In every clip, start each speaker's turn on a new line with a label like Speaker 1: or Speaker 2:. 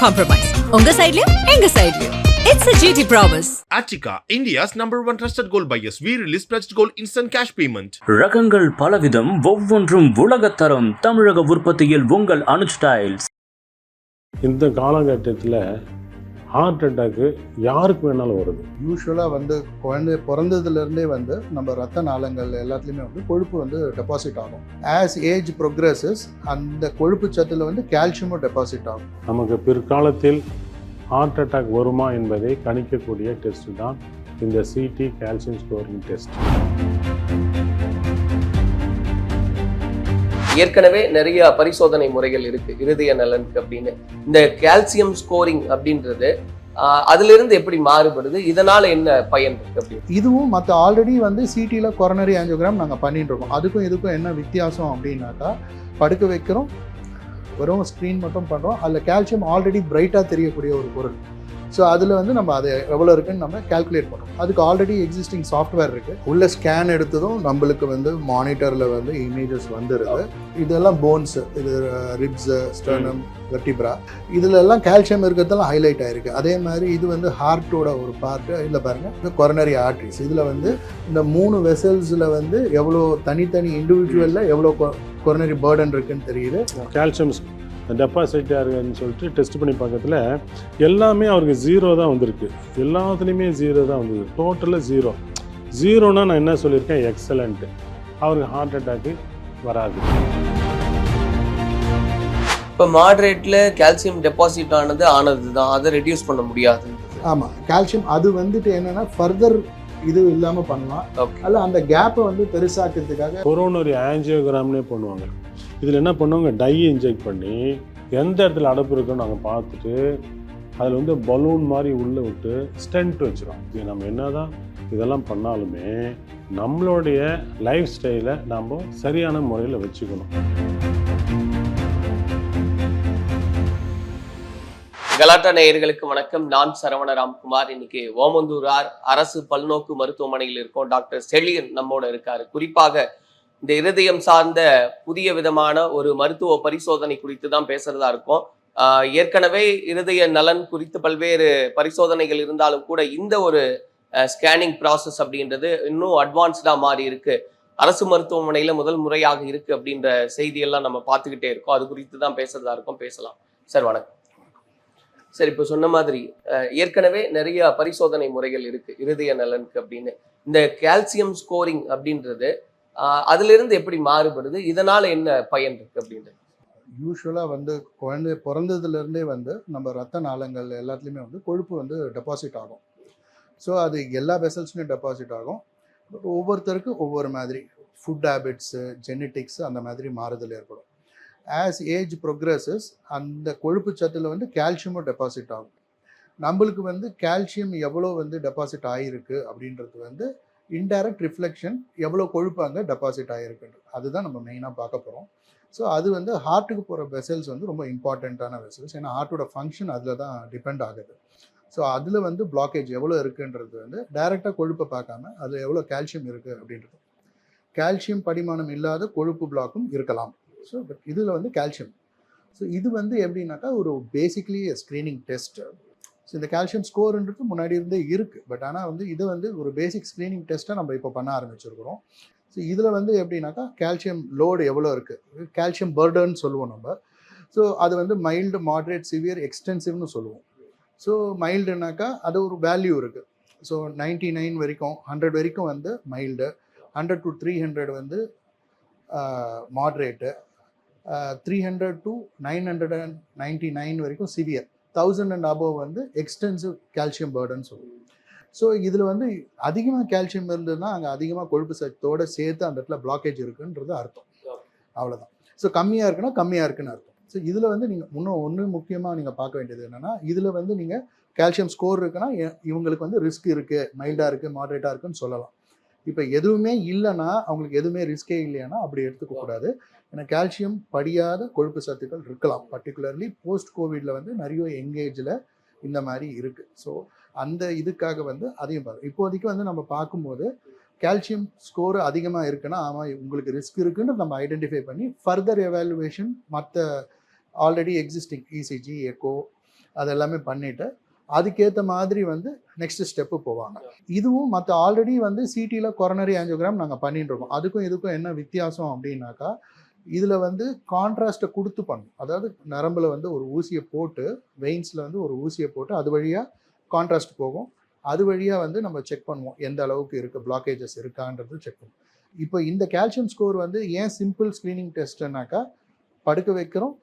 Speaker 1: Compromise உங்க சைடுலயும் எங்க சைடுலயும் it's a GT promise
Speaker 2: Attica, India's number one trusted gold buyers. We release pledged gold instant cash payment.
Speaker 3: ரகங்கள் பலவிதம் ஒவ்வொன்றும் உலகத்தரம் தமிழக உற்பத்தியில் உங்கள் அனுஜ் டைல்ஸ்
Speaker 4: இந்த காலகட்டத்தில் ஹார்ட் அட்டாக்கு யாருக்கு வேணாலும் வருது?
Speaker 5: யூஸ்வலாக வந்து குழந்தை பிறந்ததுலேருந்தே வந்து நம்ம ரத்த நாளங்கள் எல்லாத்துலேயுமே வந்து கொழுப்பு வந்து டெபாசிட் ஆகும். ஆஸ் ஏஜ் ப்ரொக்ரஸஸ் அந்த கொழுப்பு சத்தில் வந்து கால்சியமும் டெபாசிட் ஆகும்.
Speaker 4: நமக்கு பிற்காலத்தில் ஹார்ட் அட்டாக் வருமா என்பதை கணிக்கக்கூடிய டெஸ்ட் தான் இந்த சிடி கால்சியம் ஸ்கோரிங் டெஸ்ட்
Speaker 6: ஏற்கனவே நிறைய பரிசோதனை முறைகள் இருக்கு இருதய நலனுக்கு அப்படின்னு. இந்த கால்சியம் ஸ்கோரிங் அப்படின்றது அதிலிருந்து எப்படி மாறுபடுது இதனால என்ன பயன் இருக்கு அப்படின்னு.
Speaker 5: இதுவும் மற்ற ஆல்ரெடி வந்து சிடியில் கொரோனரி ஆஞ்சியோகிராம் நாங்கள் பண்ணிட்டு இருக்கோம். அதுக்கும் இதுக்கும் என்ன வித்தியாசம் அப்படின்னாக்கா படுக்க வைக்கிறோம் வெறும் ஸ்க்ரீன் மட்டும் பண்ணுறோம் அதில் கால்சியம் ஆல்ரெடி பிரைட்டாக தெரியக்கூடிய ஒரு பொருள். ஸோ அதில் வந்து நம்ம அதை எவ்வளோ இருக்குன்னு நம்ம கால்குலேட் பண்ணுறோம் அதுக்கு ஆல்ரெடி எக்ஸிஸ்டிங் சாஃப்ட்வேர் இருக்குது உள்ள ஸ்கேன் எடுத்ததும் நம்மளுக்கு வந்து மானிட்டரில் வந்து இமேஜஸ் வந்துடுது இதெல்லாம் போன்ஸு இது ரிப்ஸு ஸ்டர்னம் வெர்டிப்ரா இதில் எல்லாம் கால்சியம் இருக்கிறதெல்லாம் ஹைலைட் ஆயிருக்கு. அதே மாதிரி இது வந்து ஹார்ட்டோட ஒரு பார்ட்டு இதில் பாருங்கள் இந்த கொரோனரி ஆர்ட்ரிஸ் இதில் வந்து இந்த மூணு வெசல்ஸில் வந்து எவ்வளோ தனித்தனி இண்டிவிஜுவலில் எவ்வளோ கொரோனரி பேர்டன் இருக்குன்னு தெரியுது.
Speaker 4: கால்சியம் டெபாசிட்டாக இருக்குன்னு சொல்லிட்டு டெஸ்ட் பண்ணி பார்க்கறதுல எல்லாமே அவருக்கு ஜீரோ தான் வந்திருக்கு. எல்லாத்துலேயுமே ஜீரோ தான் வந்தது. டோட்டலாக ஜீரோ ஜீரோனா நான் என்ன சொல்லியிருக்கேன்? எக்ஸலண்ட்டு அவருக்கு ஹார்ட் அட்டாக்கு வராது.
Speaker 6: இப்ப மாடரேட்ல கால்சியம் டெபாசிட் ஆனது ஆனது தான். அதை ரெடியூஸ் பண்ண முடியாது.
Speaker 5: ஆமாம் கால்சியம் அது வந்துட்டு என்னன்னா ஃபர்தர் இது இல்லாமல் பண்ணலாம். அல்ல அந்த கேப்பை வந்து பெருசாக்கிறதுக்காக
Speaker 4: கொரோனரி ஆஞ்சியோகிராம்னே பண்ணுவாங்க. இதில் என்ன பண்ணுவாங்க? டை இன்ஜெக்ட் பண்ணி எந்த இடத்துல அடப்பு இருக்குன்னு நாங்கள் பார்த்துட்டு அதில் வந்து பலூன் மாதிரி உள்ளே விட்டு ஸ்டென்ட் வச்சிரும் இது நம்ம என்ன தான் இதெல்லாம் பண்ணாலுமே நம்மளுடைய லைஃப் ஸ்டைலை நாம் சரியான முறையில் வச்சுக்கணும்.
Speaker 6: கலாட்டா நேயர்களுக்கு வணக்கம். நான் சரவண ராம்குமார். இன்னைக்கு ஓமந்தூரார் அரசு பல்நோக்கு மருத்துவமனையில் இருக்கோம். டாக்டர் செழியன் நம்மோட இருக்காரு. குறிப்பாக இந்த இருதயம் சார்ந்த புதிய விதமான ஒரு மருத்துவ பரிசோதனை குறித்து தான் பேசுறதா இருக்கும். ஏற்கனவே இருதய நலன் குறித்து பல்வேறு பரிசோதனைகள் இருந்தாலும் கூட இந்த ஒரு ஸ்கேனிங் ப்ராசஸ் அப்படின்றது இன்னும் அட்வான்ஸ்டா மாறி இருக்கு. அரசு மருத்துவமனையில முதல் முறையாக இருக்கு அப்படின்ற செய்தியெல்லாம் நம்ம பார்த்துக்கிட்டே இருக்கோம். அது குறித்து தான் பேசுறதா இருக்கும். பேசலாம். சார் வணக்கம். சார் இப்போ சொன்ன மாதிரி ஏற்கனவே நிறைய பரிசோதனை முறைகள் இருக்கு. இருதய நலனுக்கு அப்படின்னு. இந்த கால்சியம் ஸ்கோரிங் அப்படின்றது அதிலிருந்து எப்படி மாறுபடுது? இதனால் என்ன பயன் இருக்குது அப்படின்றது.
Speaker 5: யூஸ்வலாக வந்து குழந்தை பிறந்ததுலேருந்தே வந்து நம்ம ரத்த நாளங்கள் எல்லாத்துலேயுமே வந்து கொழுப்பு வந்து டெபாசிட் ஆகும். ஸோ அது எல்லா வெசல்ஸ்லையும் டெபாசிட் ஆகும். ஒவ்வொருத்தருக்கும் ஒவ்வொரு மாதிரி. ஃபுட் ஹேபிட்ஸு ஜெனட்டிக்ஸ் அந்த மாதிரி மாறுதல் ஏற்படும். ஆஸ் ஏஜ் ப்ரொக்ரஸஸ் அந்த கொழுப்பு சத்தில் வந்து கால்சியமும் டெபாசிட் ஆகும். நம்மளுக்கு வந்து கால்சியம் எவ்வளோ வந்து டெபாசிட் ஆகிருக்கு அப்படின்றது வந்து இன்டைரக்ட் ரிஃப்ளெக்ஷன் எவ்வளோ கொழுப்பு அங்கே டெபாசிட் ஆகிருக்குன்றது அதுதான் நம்ம மெயினாக பார்க்க போகிறோம் ஸோ அது வந்து ஹார்ட்டுக்கு போகிற வெசல்ஸ் வந்து ரொம்ப இம்பார்ட்டண்ட்டான வெசல்ஸ் ஏன்னா ஹார்ட்டோட ஃபங்க்ஷன் அதில் தான் டிபெண்ட் ஆகுது. ஸோ அதில் வந்து பிளாக்கேஜ் எவ்வளோ இருக்குன்றது வந்து டைரெக்டாக கொழுப்பை பார்க்காம அதில் எவ்வளோ கால்சியம் இருக்குது அப்படின்றது. கால்சியம் படிமானம் இல்லாத கொழுப்பு பிளாக்கும் இருக்கலாம். ஸோ பட் இதில் வந்து கால்சியம் ஸோ இது வந்து எப்படின்னாக்கா ஒரு பேசிக்லி ஸ்க்ரீனிங் டெஸ்ட் ஸோ இந்த கால்சியம் ஸ்கோருன்றது முன்னாடி இருந்தே இருக்குது பட் ஆனால் வந்து இது வந்து ஒரு பேசிக் ஸ்க்ரீனிங் டெஸ்ட்டை நம்ம இப்போ பண்ண ஆரம்பிச்சிருக்கிறோம். ஸோ இதில் வந்து எப்படின்னாக்கா கால்சியம் லோடு எவ்வளோ இருக்குது கால்சியம் பர்டன் சொல்லுவோம் நம்ம. ஸோ அது வந்து மைல்டு மாட்ரேட் சிவியர் எக்ஸ்டென்சிவ்னு சொல்லுவோம். ஸோ மைல்டுனாக்கா அது ஒரு வேல்யூ இருக்குது ஸோ நைன்டி நைன் வரைக்கும் ஹண்ட்ரட் வரைக்கும் வந்து mild hundred to three hundred வந்து moderate three hundred to nine hundred and ninety nine வரைக்கும் சிவியர் தௌசண்ட் அண்ட் அபவ் வந்து எக்ஸ்டென்சிவ் கால்சியம் பேர்டன் சொல்லுவோம். ஸோ இதில் வந்து அதிகமாக கால்சியம் இருந்ததுன்னா அங்கே அதிகமாக கொழுப்பு சத்தோட சேர்த்து அந்த இடத்துல பிளாக்கேஜ் இருக்குன்றது அர்த்தம். அவ்வளோதான் ஸோ கம்மியாக இருக்குன்னா கம்மியாக இருக்குன்னு அர்த்தம். ஸோ இதில் வந்து நீங்கள் இன்னும் ஒன்று முக்கியமாக நீங்கள் பார்க்க வேண்டியது என்னென்னா இதில் வந்து நீங்கள் கால்சியம் ஸ்கோர் இருக்குன்னா இவங்களுக்கு வந்து ரிஸ்க் இருக்குது மைல்டாக இருக்குது மாட்ரேட்டாக இருக்குன்னு சொல்லலாம். இப்போ எதுவுமே இல்லைன்னா அவங்களுக்கு எதுவுமே ரிஸ்கே இல்லையானா அப்படி எடுத்துக்கக்கூடாது. ஏன்னா கால்சியம் படியாத கொழுப்பு சத்துக்கள் இருக்கலாம். பர்டிகுலர்லி போஸ்ட் கோவிடில் வந்து நிறைய எங்கேஜில் இந்த மாதிரி இருக்குது ஸோ அந்த இதுக்காக வந்து அதையும் பார்க்கணும் இப்போதைக்கு வந்து நம்ம பார்க்கும்போது கால்சியம் ஸ்கோர் அதிகமாக இருக்குன்னா ஆமாம் உங்களுக்கு ரிஸ்க் இருக்குன்னு நம்ம ஐடென்டிஃபை பண்ணி ஃபர்தர் எவாலுவேஷன் மற்ற ஆல்ரெடி எக்ஸிஸ்டிங் இசிஜி எக்கோ அதெல்லாமே பண்ணிவிட்டு அதுக்கேற்ற மாதிரி வந்து நெக்ஸ்ட் ஸ்டெப்பு போவாங்க. இதுவும் மற்ற ஆல்ரெடி வந்து சிடியில் கொரோனரி ஆஞ்சியோகிராம் நாங்கள் பண்ணிட்டு இருக்கோம். அதுக்கும் இதுக்கும் என்ன வித்தியாசம் அப்படின்னாக்கா இதில் வந்து கான்ட்ராஸ்ட்டை கொடுத்து பண்ணும். அதாவது நரம்பில் வந்து ஒரு ஊசியை போட்டு வெயின்ஸில் வந்து ஒரு ஊசியை போட்டு அது வழியாக கான்ட்ராஸ்ட் போகும். அது வழியாக வந்து நம்ம செக் பண்ணுவோம் எந்த அளவுக்கு இருக்குது பிளாக்கேஜஸ் இருக்கான்றது செக் பண்ணுவோம். இப்போ இந்த கால்சியம் ஸ்கோர் வந்து ஏன் சிம்பிள் ஸ்க்ரீனிங் டெஸ்ட்டுனாக்கா படுக்க வைக்கிறோம்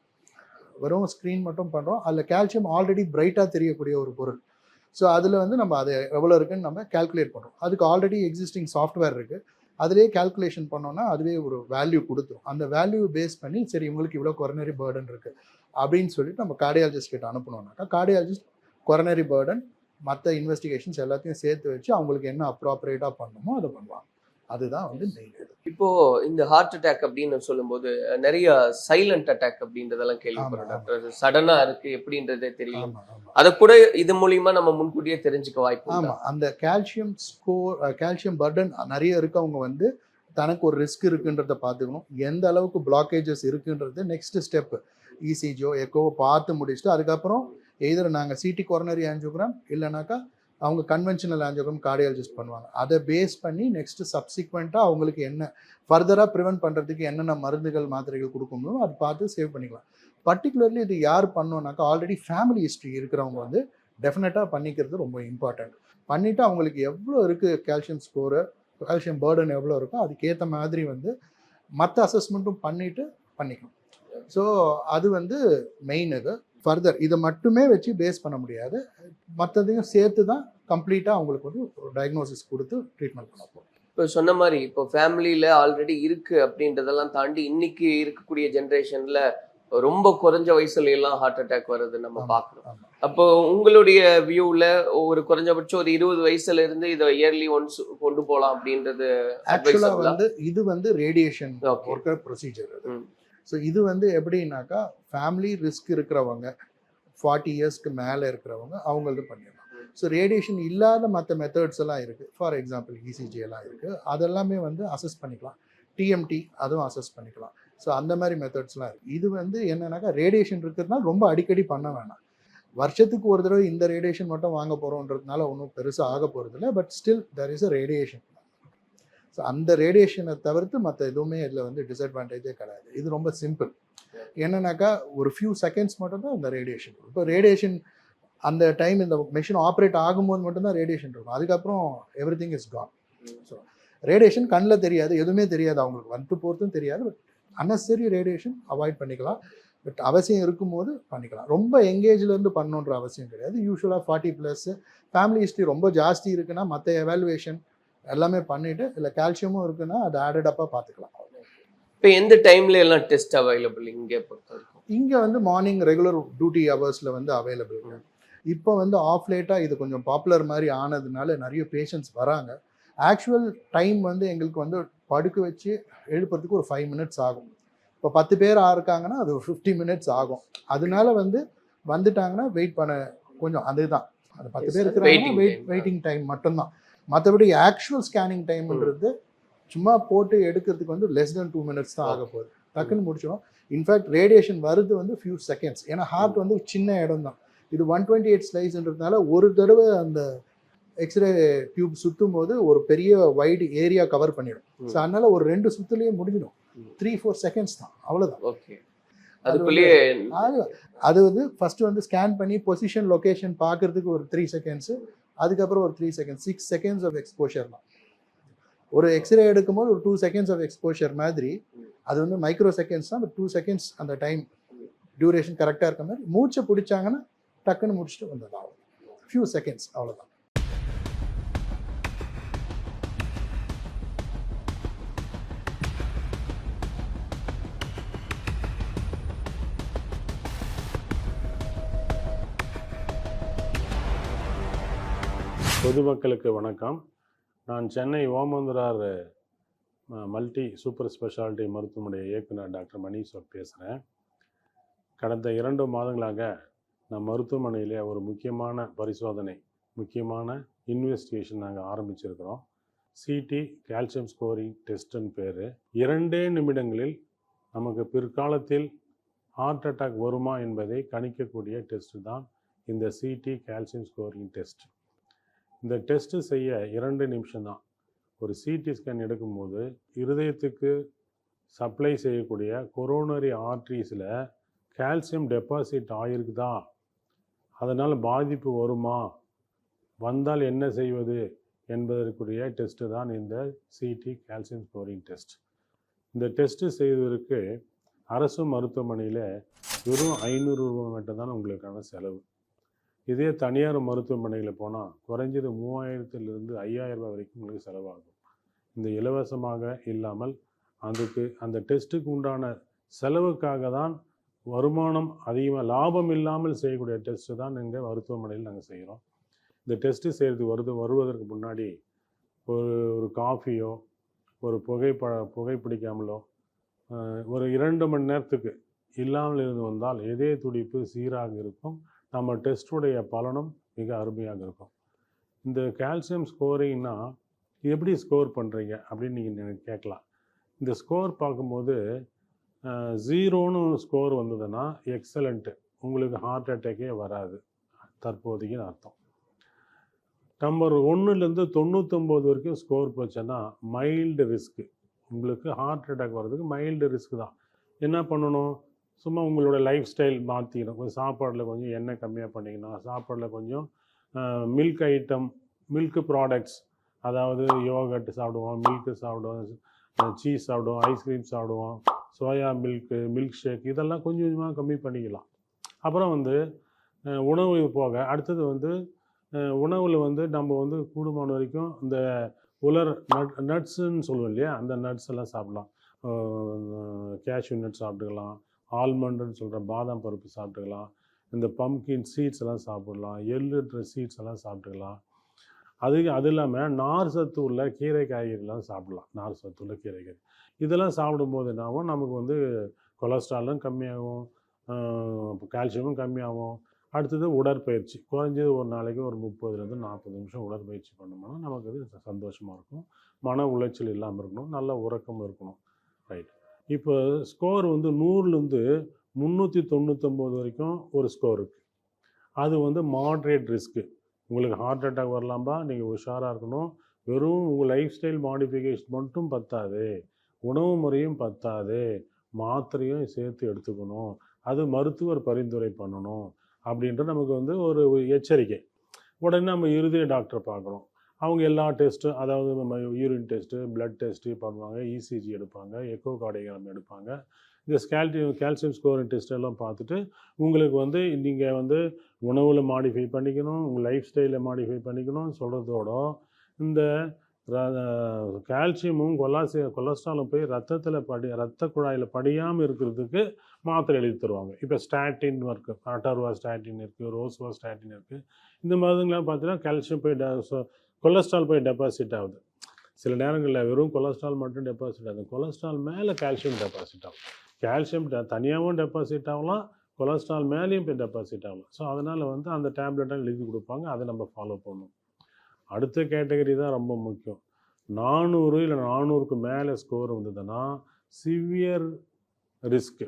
Speaker 5: வெறும் ஸ்க்ரீன் மட்டும் பண்ணுறோம் அதில் கால்சியம் ஆல்ரெடி பிரைட்டாக தெரியக்கூடிய ஒரு பொருள். ஸோ அதில் வந்து நம்ம அது எவ்வளோ இருக்குன்னு நம்ம கால்குலேட் பண்ணுறோம் அதுக்கு ஆல்ரெடி எக்ஸிஸ்டிங் சாஃப்ட்வேர் இருக்குது அதிலே கால்குலேஷன் பண்ணோன்னா அதுவே ஒரு வேல்யூ கொடுத்துரும். அந்த வேல்யூ பேஸ் பண்ணி சரி இவங்களுக்கு இவ்வளோ கொரோனரி பேர்டன் இருக்குது அப்படின்னு சொல்லிட்டு நம்ம கார்டியாலஜிஸ்ட் கிட்ட அனுப்பணும்னாக்கா கார்டியாலஜிஸ்ட் கொரோனரி பேர்டன் மற்ற இன்வெஸ்டிகேஷன்ஸ் எல்லாத்தையும் சேர்த்து வச்சு அவங்களுக்கு என்ன அப்ராப்ரேட்டாக பண்ணணுமோ அதை பண்ணுவாங்க. அதுதான் வந்து மெயின் இது.
Speaker 6: இப்போ இந்த ஹார்ட் அட்டாக் அப்படின்னு சொல்லும்போது நிறைய சைலண்ட் அட்டாக் அப்படின்றதெல்லாம் கேள்விப்படுறோம்.
Speaker 5: ஆமா, ஆமா.
Speaker 6: டாக்டர் சடனா இருக்கு எப்படின்றதே தெரியல.
Speaker 5: ஆமாம்
Speaker 6: அத கூட இது மூலியமா நம்ம முன்கூட்டியே தெரிஞ்சுக்க வாய்ப்பு?
Speaker 5: ஆமாம் அந்த கால்சியம் ஸ்கோர் கால்சியம் பர்டன் நிறைய இருக்கவங்க வந்து தனக்கு ஒரு ரிஸ்க் இருக்குன்றத பார்த்துக்கணும். எந்த அளவுக்கு பிளாக்கேஜஸ் இருக்குன்றது நெக்ஸ்ட் ஸ்டெப் இசிஜியோ எக்கோவோ பார்த்து முடிச்சுட்டு அதுக்கப்புறம் எதிர நாங்கள் சிடி கொரோனரி ஆஞ்சியோகிராம் இல்லைனாக்கா அவங்க கன்வென்ஷனல் ஆஞ்சியோகிராம் கார்டியாலஜிஸ்ட் பண்ணுவாங்க. அதை பேஸ் பண்ணி நெக்ஸ்ட் சப்சிக்வெண்ட்டாக அவங்களுக்கு என்ன ஃபர்தராக ப்ரிவென்ட் பண்ணுறதுக்கு என்னென்ன மருந்துகள் மாத்திரைகள் கொடுக்கணுமோ அது பார்த்து சேவ் பண்ணிக்கலாம். பர்டிகுலர்லி இது யார் பண்ணோம்னாக்கா ஆல்ரெடி ஃபேமிலி ஹிஸ்ட்ரி இருக்கிறவங்க வந்து டெஃபினட்டாக பண்ணிக்கிறது ரொம்ப இம்பார்ட்டன்ட் பண்ணிவிட்டு அவங்களுக்கு எவ்வளோ இருக்குது கால்சியம் ஸ்கோரு கால்சியம் பேர்டன் எவ்வளோ இருக்கோ அதுக்கேற்ற மாதிரி வந்து மற்ற அசஸ்மெண்ட்டும் பண்ணிவிட்டு பண்ணிக்கணும் ஸோ அது வந்து மெயின் இது. ஃபர்தர் இதை மட்டுமே வச்சு பேஸ் பண்ண முடியாது மற்றதையும் சேர்த்து தான் கம்ப்ளீட்டாக அவங்களுக்கு வந்து ஒரு டயக்னோசிஸ் கொடுத்து ட்ரீட்மெண்ட் பண்ண போகிறோம்
Speaker 6: இப்போ சொன்ன மாதிரி இப்போ ஃபேமிலியில ஆல்ரெடி இருக்கு அப்படின்றதெல்லாம் தாண்டி இன்னைக்கு இருக்கக்கூடிய ஜெனரேஷன்ல ரொம்ப குறைஞ்ச வயசுல எல்லாம் ஹார்ட் அட்டாக் வருது நம்ம பார்க்கறோம். அப்போ உங்களுடைய வியூல ஒரு குறைஞ்சபட்சம் ஒரு இருபது வயசுல இருந்து இதை இயர்லி ஒன்ஸ் கொண்டு போலாம் அப்படின்றது
Speaker 5: ஆக்சுவலாக? வந்து இது வந்து ரேடியேஷன். Worker procedure. ஸோ இது வந்து எப்படின்னாக்கா ஃபேமிலி ரிஸ்க் இருக்கிறவங்க ஃபார்ட்டி இயர்ஸ்க்கு மேலே இருக்கிறவங்க அவங்களது பண்ணிடலாம். ஸோ ரேடியேஷன் இல்லாத மற்ற மெத்தட்ஸ் எல்லாம் இருக்குது ஃபார் எக்ஸாம்பிள் இசிஜி எல்லாம் இருக்குது அதெல்லாமே வந்து அசஸ் பண்ணிக்கலாம். டிஎம்டி அதுவும் அசஸ் பண்ணிக்கலாம். ஸோ அந்த மாதிரி மெத்தட்ஸ்லாம் இருக்குது இது வந்து என்னென்னாக்கா ரேடியேஷன் இருக்கிறதுனால ரொம்ப அடிக்கடி பண்ண வேணாம். வருஷத்துக்கு ஒரு தடவை இந்த ரேடியேஷன் மட்டும் வாங்க போகிறோன்றதுனால ஒன்றும் பெருசாக ஆக போகிறதில்ல but still there is a radiation so அந்த ரேடியேஷனை தவிர்த்து மற்ற எதுவுமே இதில் வந்து டிஸ்அட்வான்டேஜே கிடையாது. இது ரொம்ப சிம்பிள் என்னன்னாக்கா ஒரு ஃபியூ செகண்ட்ஸ் மட்டும்தான் அந்த ரேடியேஷன் இப்போ ரேடியேஷன் அந்த டைம் இந்த மிஷின் ஆப்ரேட் ஆகும்போது மட்டும்தான் ரேடியேஷன் இருக்கும். அதுக்கப்புறம் everything is gone so radiation கண்ணில் தெரியாது எதுவுமே தெரியாது. அவங்களுக்கு வந்துட்டு போகிறதும் தெரியாது பட் அன்னெசரி ரேடியேஷன் அவாய்ட் பண்ணிக்கலாம். பட் அவசியம் இருக்கும்போது பண்ணிக்கலாம். ரொம்ப எங்கேஜ்லேருந்து பண்ணணுன்ற அவசியம் கிடையாது. யூஸ்வலாக ஃபார்ட்டி ப்ளஸ் ஃபேமிலி ஹிஸ்ட்ரி ரொம்ப ஜாஸ்தி இருக்குன்னா மற்ற எவாலுவேஷன் எல்லாமே பண்ணிவிட்டு இல்லை கால்சியமும் இருக்குன்னா அது ஆடட் அப்பாக பார்த்துக்கலாம்.
Speaker 6: இப்போ எந்த டைம்ல எல்லாம் டெஸ்ட் அவைலபிள் இங்கே
Speaker 5: இங்கே வந்து மார்னிங் ரெகுலர் டியூட்டி ஹவர்ஸில் வந்து அவைலபிள் இப்போ வந்து ஆஃப் லேட்டாக இது கொஞ்சம் பாப்புலர் மாதிரி ஆனதுனால நிறைய பேஷண்ட்ஸ் வராங்க. ஆக்சுவல் டைம் வந்து எங்களுக்கு வந்து படுக்க வச்சு எழுப்புறதுக்கு ஒரு ஃபைவ் மினிட்ஸ் ஆகும். இப்போ பத்து பேர் இருக்காங்கன்னா அது ஒரு ஃபிஃப்டி மினிட்ஸ் ஆகும். அதனால வந்து வந்துட்டாங்கன்னா வெயிட் பண்ண கொஞ்சம் அதுதான். அது பத்து பேர்
Speaker 6: waiting
Speaker 5: வெயிட். வெயிட்டிங் டைம் மட்டும்தான். மற்றபடி ஆக்சுவல் ஸ்கேனிங் டைம்ன்றது சும்மா போட்டு எடுக்கிறதுக்கு வந்து லெஸ் தென் டூ மினிட்ஸ் தான் ஆக போகுது. டக்குன்னு முடிச்சிடும் இன்ஃபேக்ட் ரேடியேஷன் வருது வந்து ஃபியூ செகண்ட்ஸ் ஏன்னா ஹார்ட் வந்து சின்ன இடம் தான். இது ஒன் டுவெண்ட்டி எயிட் ஸ்லைஸ்ன்றதுனால ஒரு தடவை அந்த எக்ஸ்ரே டியூப் சுற்றும் போது ஒரு பெரிய வைடு ஏரியா கவர் பண்ணிடும். ஸோ அதனால ஒரு ரெண்டு சுத்துலயே முடிஞ்சிடும். த்ரீ ஃபோர் செகண்ட்ஸ் தான். அவ்வளோதான்
Speaker 6: ஓகே அதுக்குள்ளேயே
Speaker 5: அது அது வந்து ஃபர்ஸ்ட் வந்து ஸ்கேன் பண்ணி பொசிஷன் லொகேஷன் பார்க்கறதுக்கு ஒரு த்ரீ செகண்ட்ஸு அதுக்கப்புறம் ஒரு three seconds six seconds of exposure தான் ஒரு எக்ஸ்ரே எடுக்கும்போது ஒரு டூ செகண்ட்ஸ் ஆஃப் எக்ஸ்போஷர் மாதிரி அது வந்து மைக்ரோ செகண்ட்ஸ் தான் டூ செகண்ட்ஸ் அந்த டைம் டியூரேஷன் கரெக்டாக இருக்க மாதிரி மூச்சை பிடிச்சாங்கன்னா டக்குன்னு முடிச்சுட்டு வந்தது ஃபியூ செகண்ட்ஸ் அவ்வளோதான்
Speaker 4: பொதுமக்களுக்கு வணக்கம். நான் Chennai Omandurar multi super speciality மருத்துவமனை இயக்குனர் டாக்டர் மணீஸ்வர் பேசுகிறேன் கடந்த இரண்டு மாதங்களாக நம் மருத்துவமனையிலே ஒரு முக்கியமான பரிசோதனை முக்கியமான இன்வெஸ்டிகேஷன் நாங்கள் ஆரம்பிச்சிருக்கிறோம். சிடி கால்சியம் ஸ்கோரிங் டெஸ்ட்டுன்னு பேர். இரண்டே நிமிடங்களில் நமக்கு பிற்காலத்தில் ஹார்ட் அட்டாக் வருமா என்பதை கணிக்கக்கூடிய டெஸ்ட் தான் இந்த சிடி கால்சியம் ஸ்கோரிங் டெஸ்ட் இந்த டெஸ்ட்டு செய்ய இரண்டு நிமிஷம் தான். ஒரு சிடி ஸ்கேன் எடுக்கும்போது இருதயத்துக்கு சப்ளை செய்யக்கூடிய கொரோனரி ஆர்ட்ரிஸில் கால்சியம் டெபாசிட் ஆகிருக்குதா அதனால் பாதிப்பு வருமா? வந்தால் என்ன செய்வது? என்பதற்குரிய டெஸ்ட்டு தான் இந்த சிடி கால்சியம் ஸ்கோரிங் டெஸ்ட் இந்த டெஸ்ட்டு செய்வதற்கு அரசு மருத்துவமனையில் வெறும் ஐநூறு ரூபாய் மட்டும் தான் உங்களுக்கான செலவு. இதே தனியார் மருத்துவமனையில் போனால் குறைஞ்சது மூவாயிரத்துலேருந்து ஐயாயிரம் ரூபாய் வரைக்கும் உங்களுக்கு செலவாகும். இந்த இலவசமாக இல்லாமல் அதுக்கு அந்த டெஸ்ட்டுக்கு உண்டான செலவுக்காக தான் வருமானம் அதிகமாக லாபம் இல்லாமல் செய்யக்கூடிய டெஸ்ட்டு தான் இங்கே மருத்துவமனையில் நாங்கள் செய்கிறோம் இந்த டெஸ்ட்டு செய்கிறது வருது வருவதற்கு முன்னாடி ஒரு ஒரு காஃபியோ ஒரு புகைப்ப புகைப்பிடிக்காமலோ ஒரு இரண்டு மணி நேரத்துக்கு இல்லாமல் இருந்து வந்தால் இதய துடிப்பு சீராக இருக்கும். நம்ம டெஸ்ட்டுடைய பலனும் மிக அருமையாக இருக்கும். இந்த கால்சியம் ஸ்கோரிங்னா எப்படி ஸ்கோர் பண்ணுறீங்க அப்படின்னு நீங்கள் கேட்கலாம். இந்த ஸ்கோர் பார்க்கும்போது ஜீரோன்னு ஸ்கோர் வந்ததுன்னா எக்ஸலண்ட்டு உங்களுக்கு ஹார்ட் அட்டேக்கே வராது. தற்போதைக்குன்னு அர்த்தம். நம்பர் ஒன்றுலேருந்து தொண்ணூத்தொம்பது வரைக்கும் ஸ்கோர் போச்சுன்னா மைல்டு ரிஸ்க்கு உங்களுக்கு ஹார்ட் அட்டாக் வர்றதுக்கு மைல்டு ரிஸ்க் தான். என்ன பண்ணணும்? சும்மா உங்களோட லைஃப் ஸ்டைல் மாற்றிக்கணும் கொஞ்சம் சாப்பாடில் கொஞ்சம் எண்ணெய் கம்மியாக பண்ணிக்கணும் சாப்பாடில் கொஞ்சம் மில்க் ஐட்டம் மில்க் ப்ராடக்ட்ஸ் அதாவது யோகட் சாப்பிடுவோம் மில்க்கு சாப்பிடுவோம் சீஸ் சாப்பிடுவோம் ஐஸ்கிரீம் சாப்பிடுவோம் சோயா மில்க்கு மில்க் ஷேக் இதெல்லாம் கொஞ்சம் கொஞ்சமாக கம்மி பண்ணிக்கலாம். அப்புறம் வந்து உணவு போக அடுத்தது வந்து உணவில் வந்து நம்ம வந்து கூடுமான வரைக்கும் இந்த உலர் நட் நட்ஸுன்னு சொல்லுவோம் இல்லையா? அந்த நட்ஸ் எல்லாம் சாப்பிடலாம். கேஷ்யூ நட் சாப்பிட்டுக்கலாம். ஆல்மண்டுன்னு சொல்கிற பாதாம் பருப்பு சாப்பிட்டுக்கலாம். இந்த பம்கின் சீட்ஸ் எல்லாம் சாப்பிடலாம். எள்ளுன்ற சீட்ஸ் எல்லாம் சாப்பிட்டுக்கலாம். அது அது இல்லாமல் நார் சத்து உள்ள கீரை காய்கறிலாம் சாப்பிடலாம். நார் சத்து உள்ள கீரை காய்கறி இதெல்லாம் சாப்பிடும்போது என்னாகும்? நமக்கு வந்து கொலஸ்ட்ராலும் கம்மியாகும். கால்சியமும் கம்மியாகும். அடுத்தது உடற்பயிற்சி. குறைஞ்சது ஒரு நாளைக்கு ஒரு முப்பதுலேருந்து நாற்பது நிமிஷம் உடற்பயிற்சி பண்ணோம்னா நமக்கு அது சந்தோஷமாக இருக்கும். மன உளைச்சல் இல்லாமல் இருக்கணும். நல்ல உறக்கம் இருக்கணும். ரைட் இப்போ ஸ்கோர் வந்து நூறுலேருந்து முந்நூற்றி தொண்ணூத்தொம்பது வரைக்கும் ஒரு ஸ்கோர் இருக்குது அது வந்து மாட்ரேட் ரிஸ்க்கு உங்களுக்கு ஹார்ட் அட்டாக் வரலாம்பா நீங்கள் உஷாராக இருக்கணும். வெறும் உங்கள் லைஃப் ஸ்டைல் மாடிஃபிகேஷன் மட்டும் பத்தாது. உணவு முறையும் பத்தாது. மாத்திரையும் சேர்த்து எடுத்துக்கணும். அது மருத்துவர் பரிந்துரை பண்ணணும். அப்படின்ற நமக்கு வந்து ஒரு எச்சரிக்கை. உடனே நம்ம இருதய டாக்டர் பார்க்குறோம் அவங்க எல்லா டெஸ்ட்டும் அதாவது நம்ம யூரின் டெஸ்ட்டு பிளட் டெஸ்ட்டு பண்ணுவாங்க இசிஜி எடுப்பாங்க எக்கோ கார்டியோகிராம் எடுப்பாங்க. இந்த ஸ்கால்டியம் கால்சியம் ஸ்கோரிங் டெஸ்ட் எல்லாம் பார்த்துட்டு உங்களுக்கு வந்து நீங்கள் வந்து உணவில் மாடிஃபை பண்ணிக்கணும் உங்கள் லைஃப் ஸ்டைலை மாடிஃபை பண்ணிக்கணும் சொல்கிறதோட இந்த கால்சியமும் கொலாசி கொலஸ்ட்ராலும் போய் ரத்தத்தில் படி ரத்த குழாயில் படியாமல் இருக்கிறதுக்கு மாத்திரை எழுதி தருவாங்க. இப்போ ஸ்டாட்டின் இருக்குது அட்டர்வா ஸ்டாட்டின் இருக்குது ரோஸ்வா ஸ்டாட்டின் இருக்குது இந்த மருந்துங்களாம் பார்த்தீங்கன்னா கால்சியம் போய் கொலஸ்ட்ரால் போய் டெபாசிட் ஆகுது. சில நேரங்களில் வெறும் கொலஸ்ட்ரால் மட்டும் டெபாசிட் ஆகுது. கொலஸ்ட்ரால் மேலே கால்சியம் டெபாசிட் ஆகும். கால்சியம் தனியாகவும் டெபாசிட் ஆகலாம் கொலஸ்ட்ரால் மேலேயும் போய் டெபாசிட் ஆகலாம். ஸோ அதனால் வந்து அந்த டேப்லெட்டாக எழுதி கொடுப்பாங்க. அதை நம்ம ஃபாலோ பண்ணணும். அடுத்த கேட்டகரி தான் ரொம்ப முக்கியம். நானூறு இல்லை நானூறுக்கு மேலே ஸ்கோர் வந்ததுன்னா severe risk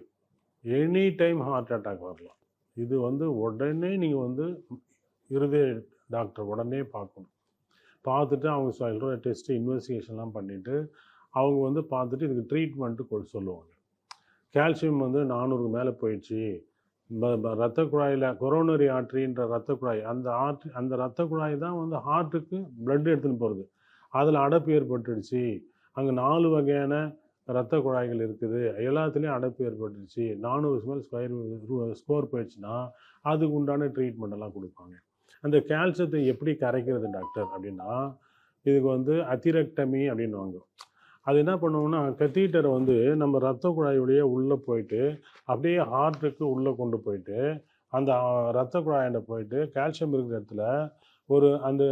Speaker 4: any time heart attack வரலாம். இது வந்து உடனே நீங்கள் வந்து இருதய டாக்டர் உடனே பார்க்கணும். பார்த்துட்டு அவங்க சொல்கிற டெஸ்ட்டு இன்வெஸ்டிகேஷன்லாம் பண்ணிவிட்டு அவங்க வந்து பார்த்துட்டு இதுக்கு ட்ரீட்மெண்ட்டு கொடு சொல்லுவாங்க. கால்சியம் வந்து நானூறுக்கு மேலே போயிடுச்சு. ரத்த குழாயில் கொரோனரி ஆர்ட்ரின்ற ரத்த குழாய் அந்த ஆர்ட் அந்த ரத்த குழாய் தான் வந்து ஹார்ட்டுக்கு பிளட் எடுத்துன்னு போகிறது அதில் அடைப்பு ஏற்பட்டுடுச்சு. அங்கே நாலு வகையான ரத்த குழாய்கள் இருக்குது. எல்லாத்துலேயும் அடைப்பு ஏற்பட்டுடுச்சு. நானூறு ஸ்மெல் ஸ்கொயர் ஸ்கோர் போயிடுச்சுன்னா அதுக்கு உண்டான ட்ரீட்மெண்ட் எல்லாம் கொடுப்பாங்க. அந்த கால்சியத்தை எப்படி கரைக்கிறது டாக்டர்? அப்படின்னா இதுக்கு வந்து அதிரக்டமி அப்படின்னுவாங்க. அது என்ன பண்ணுவோம்னா கத்தீட்டரை வந்து நம்ம ரத்த குழாயுடைய உள்ளே போயிட்டு அப்படியே ஹார்ட்டுக்கு உள்ளே கொண்டு போயிட்டு அந்த ரத்த குழாயிட போயிட்டு கால்சியம் இருக்கிற இடத்துல ஒரு அந்த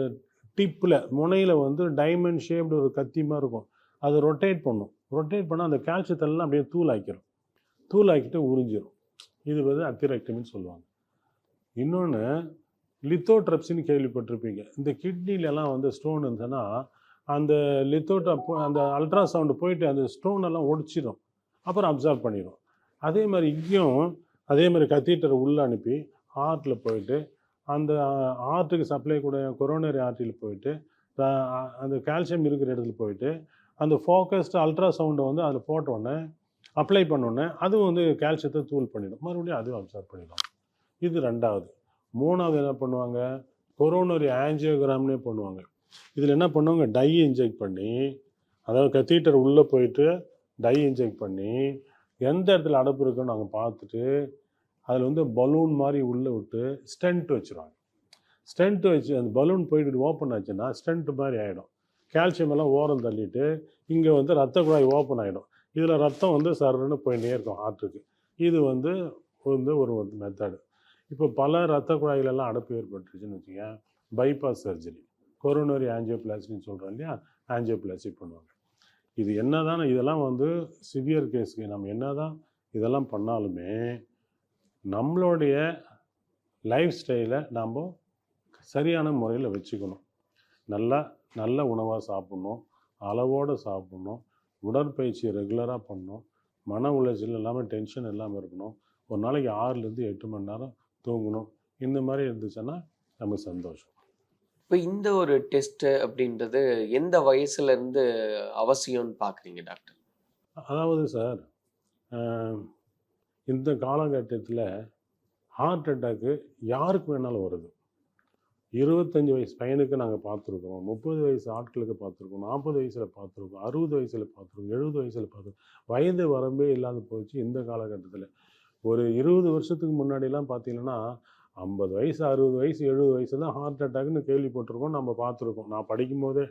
Speaker 4: டிப்பில் முனையில் வந்து டைமண்ட் ஷேப்டு ஒரு கத்தி மாதிரி இருக்கும். அது ரொட்டேட் பண்ணும். ரொட்டேட் பண்ணால் அந்த கால்சியத்தெல்லாம் அப்படியே தூளாக்கிடும் தூளாக்கிட்டு உறிஞ்சிடும் இது வந்து அத்திரக்டமின்னு சொல்லுவாங்க. இன்னொன்று லித்தோட்ரப்ஸின்னு கேள்விப்பட்டிருப்பீங்க. இந்த கிட்னிலலாம் வந்து ஸ்டோன் இருந்ததுன்னா அந்த லித்தோட்ரப் அந்த அல்ட்ராசவுண்டு போயிட்டு அந்த ஸ்டோன் எல்லாம் ஒடிச்சிடும் அப்புறம் அப்சர்வ் பண்ணிடும் அதே மாதிரி இங்கேயும் அதே மாதிரி கத்தீட்டரை உள்ளே அனுப்பி ஹார்ட்டில் போயிட்டு அந்த ஆர்ட்டுக்கு சப்ளை கூட கொரோனரி ஆர்ட்டில் போயிட்டு அந்த கால்சியம் இருக்கிற இடத்துல போயிட்டு அந்த ஃபோக்கஸ்டு அல்ட்ராசவுண்டை வந்து அதில் போட்டோடனே அப்ளை பண்ணோன்னே அதுவும் வந்து கால்சியத்தை தூள் பண்ணிடும். மறுபடியும் அதுவும் அப்சர்வ் பண்ணிடும். இது ரெண்டாவது. மூணாவது என்ன பண்ணுவாங்க? கொரோனரி ஆஞ்சியோகிராம்னே பண்ணுவாங்க. இதில் என்ன பண்ணுவாங்க? டை இன்ஜெக்ட் பண்ணி அதாவது கத்தீட்டர் உள்ளே போயிட்டு டை இன்ஜெக்ட் பண்ணி எந்த இடத்துல அடப்பு இருக்குன்னு நாங்கள் பார்த்துட்டு அதில் வந்து பலூன் மாதிரி உள்ளே விட்டு ஸ்டென்ட் வச்சுருவாங்க. ஸ்டென்ட் வச்சு அந்த பலூன் போயிட்டு ஓப்பன் ஆச்சுன்னா ஸ்டென்ட் மாதிரி ஆகிடும் கால்சியம் எல்லாம் ஓரம் தள்ளிட்டு இங்கே வந்து ரத்த குழாய் ஓப்பன் ஆகிடும் இதில் ரத்தம் வந்து சரன்னு போயிட்டே இருக்கும் ஹார்ட்டுக்கு இது வந்து வந்து ஒரு மெத்தடு இப்போ பல ரத்த குழாயிலெல்லாம் அடைப்பு ஏற்பட்டுருச்சுன்னு வச்சுக்கோங்க. பைபாஸ் சர்ஜரி கொரோனரி ஆஞ்சியோபிளாஸ்டின்னு சொல்கிறோம் இல்லையா? ஆஞ்சியோபிளாஸ்டி பண்ணுவாங்க. இது என்ன இதெல்லாம் வந்து சிவியர் கேஸ்க்கு நம்ம என்ன தான் இதெல்லாம் பண்ணாலுமே நம்மளுடைய லைஃப் ஸ்டைலை நாம் சரியான முறையில் வச்சுக்கணும். நல்லா நல்ல உணவாக சாப்பிட்ணும். அளவோடு சாப்பிட்ணும். உடற்பயிற்சி ரெகுலராக பண்ணணும். மன உளைச்சல் இல்லாமல் டென்ஷன் இல்லாமல் இருக்கணும். ஒரு நாளைக்கு ஆறுலேருந்து எட்டு மணி நேரம் தூங்கணும். இந்த மாதிரி இருந்துச்சுன்னா நமக்கு சந்தோஷம்.
Speaker 6: இப்போ இந்த ஒரு டெஸ்ட் அப்படின்றது எந்த வயசுல இருந்து அவசியம்னு பாக்குறீங்க டாக்டர்?
Speaker 4: அதாவது சார் இந்த காலகட்டத்தில் ஹார்ட் அட்டாக்கு யாருக்கு வேணாலும் வருது. இருபத்தஞ்சி வயசு பையனுக்கு நாங்கள் பார்த்துருக்கோம் முப்பது வயசு ஆட்களுக்கு பார்த்துருக்கோம் நாற்பது வயசில் பார்த்துருக்கோம் அறுபது வயசில் பார்த்துருக்கோம் எழுபது வயசில் பார்த்துருக்கோம். வயது வரம்பே இல்லாத போச்சு இந்த காலகட்டத்தில். ஒரு இருபது வருஷத்துக்கு முன்னாடிலாம் பார்த்தீங்கன்னா ஐம்பது வயசு அறுபது வயசு எழுபது வயசு தான் ஹார்ட் அட்டாக்னு கேள்விப்பட்டிருக்கோம் நம்ம பார்த்துருக்கோம். நான் படிக்கும்போதே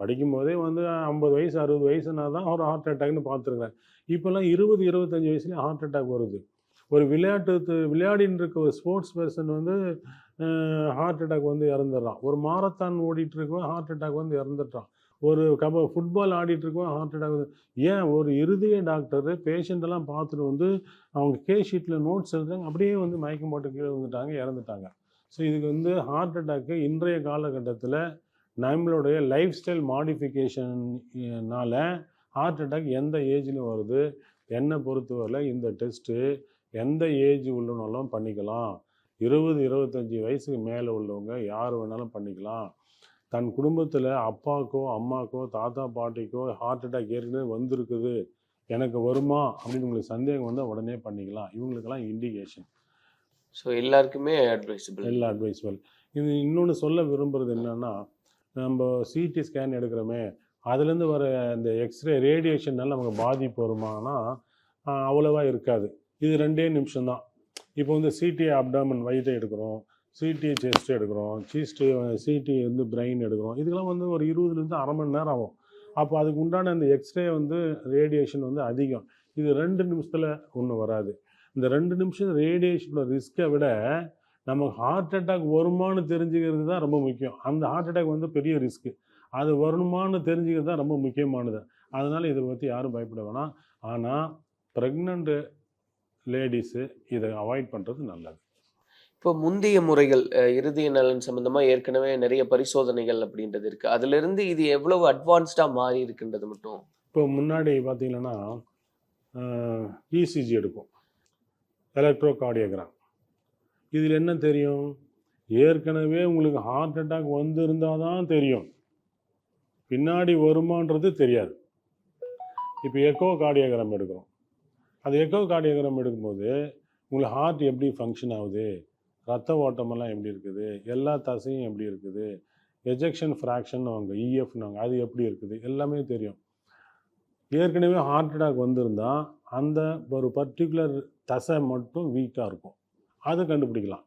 Speaker 4: படிக்கும்போதே வந்து ஐம்பது வயசு அறுபது வயசுனா தான் ஒரு ஹார்ட் அட்டாக்னு பார்த்துருக்கேன். இப்போல்லாம் இருபது இருபத்தஞ்சி வயசுலேயே ஹார்ட் அட்டாக் வருது. ஒரு விளையாட்டு விளையாடின்னு இருக்க ஒரு ஸ்போர்ட்ஸ் பர்சன் வந்து ஹார்ட் அட்டாக் வந்து இறந்துடுறான். ஒரு மாரத்தான் ஓடிட்டு இருக்கவன் ஹார்ட் அட்டாக் வந்து இறந்துட்டான். ஒரு கப ஃபுட்பால் ஆடிட்டு இருக்கோம் ஹார்ட் அட்டாக் ஏன் ஒரு இருதய டாக்டர் பேஷண்ட் எல்லாம் பார்த்துட்டு வந்து அவங்க கே ஷீட்டில் நோட்ஸ் எழுதுறாங்க அப்படியே வந்து மயக்கம் போட்டு கீழே வந்துட்டாங்க இறந்துட்டாங்க. ஸோ இதுக்கு வந்து ஹார்ட் அட்டாக்கு இன்றைய காலகட்டத்தில் நம்மளுடைய லைஃப் ஸ்டைல் மாடிஃபிகேஷன்னால் ஹார்ட் அட்டாக் எந்த ஏஜ்லையும் வருது என்னை பொறுத்தவரையில் இந்த டெஸ்ட்டு எந்த ஏஜ் உள்ளனாலும் பண்ணிக்கலாம். இருபது இருபத்தஞ்சி வயசுக்கு மேலே உள்ளவங்க யார் வேணாலும் பண்ணிக்கலாம். தன் குடும்பத்தில் அப்பாக்கோ அம்மாக்கோ தாத்தா பாட்டிக்கோ ஹார்ட் அட்டாக் ஏற்கனவே வந்திருக்குது. எனக்கு வருமா? அப்படின்னு உங்களுக்கு சந்தேகம் வந்தால் உடனே பண்ணிக்கலாம். இவங்களுக்கெல்லாம் இண்டிகேஷன்
Speaker 6: ஸோ எல்லாருக்குமே அட்வைசபிள்
Speaker 4: எல்லா அட்வைஸபிள் இது இன்னொன்று சொல்ல விரும்புகிறது என்னன்னா நம்ம சிடி ஸ்கேன் எடுக்கிறோமே அதுலேருந்து வர இந்த எக்ஸ்ரே ரேடியேஷன்னால நமக்கு பாதிப்பு வருமானா அவ்வளவா இருக்காது. இது ரெண்டே நிமிஷம் தான் இப்போ வந்து சிடி அப்டாமன் வயிற்றை எடுக்கிறோம். சிடி செஸ்ட் எடுக்கிறோம். சீஸ்ட்டு சிடி வந்து பிரெயின் எடுக்கிறோம். இதுக்கெல்லாம் வந்து ஒரு இருபதுலேருந்து அரை மணி நேரம் ஆகும். அப்போ அதுக்கு உண்டான அந்த எக்ஸ்ரே வந்து ரேடியேஷன் வந்து அதிகம். இது ரெண்டு நிமிஷத்தில் ஒன்றும் வராது. இந்த ரெண்டு நிமிஷம் ரேடியேஷனோட ரிஸ்க்கை விட நமக்கு ஹார்ட் அட்டாக் வருமானு தெரிஞ்சுக்கிறது தான் ரொம்ப முக்கியம். அந்த ஹார்ட் அட்டாக் வந்து பெரிய ரிஸ்க்கு அது வருமானு தெரிஞ்சுக்கிறது தான் ரொம்ப முக்கியமானது. அதனால் இதை பற்றி யாரும் பயப்பட வேணாம். ஆனால் ப்ரெக்னென்ட் லேடிஸு இதை அவாய்ட் பண்ணுறது நல்லது.
Speaker 6: இப்போ முந்தைய முறைகள் இறுதிய நலன் சம்பந்தமா ஏற்கனவே நிறைய பரிசோதனைகள் அப்படின்றது இருக்கு. அதுல இருந்து இது எவ்வளவு அட்வான்ஸ்டா மாறி இருக்குன்றது மட்டும்
Speaker 4: இப்போ முன்னாடி பார்த்தீங்கன்னா இசிஜி எடுக்கும் எலக்ட்ரோ கார்டியோகிராம் இதில் என்ன தெரியும்? ஏற்கனவே உங்களுக்கு ஹார்ட் அட்டாக் வந்திருந்தால் தான் தெரியும். பின்னாடி வருமான்றது தெரியாது. இப்போ எக்கோ கார்டியோகிராம் எடுக்கிறோம். அது எக்கோ கார்டியோகிராம் எடுக்கும்போது உங்களுக்கு ஹார்ட் எப்படி ஃபங்க்ஷன் ஆகுது? ரத்த ஓட்டமெல்லாம் எப்படி இருக்குது? எல்லா தசையும் எப்படி இருக்குது? எஜெக்ஷன் ஃப்ராக்ஷன் அவங்க இஎஃப்னாங்க அது எப்படி இருக்குது? எல்லாமே தெரியும். ஏற்கனவே ஹார்ட் அட்டாக் வந்திருந்தால் அந்த ஒரு பர்டிகுலர் தசை மட்டும் வீக்காக இருக்கும். அதை கண்டுபிடிக்கலாம்.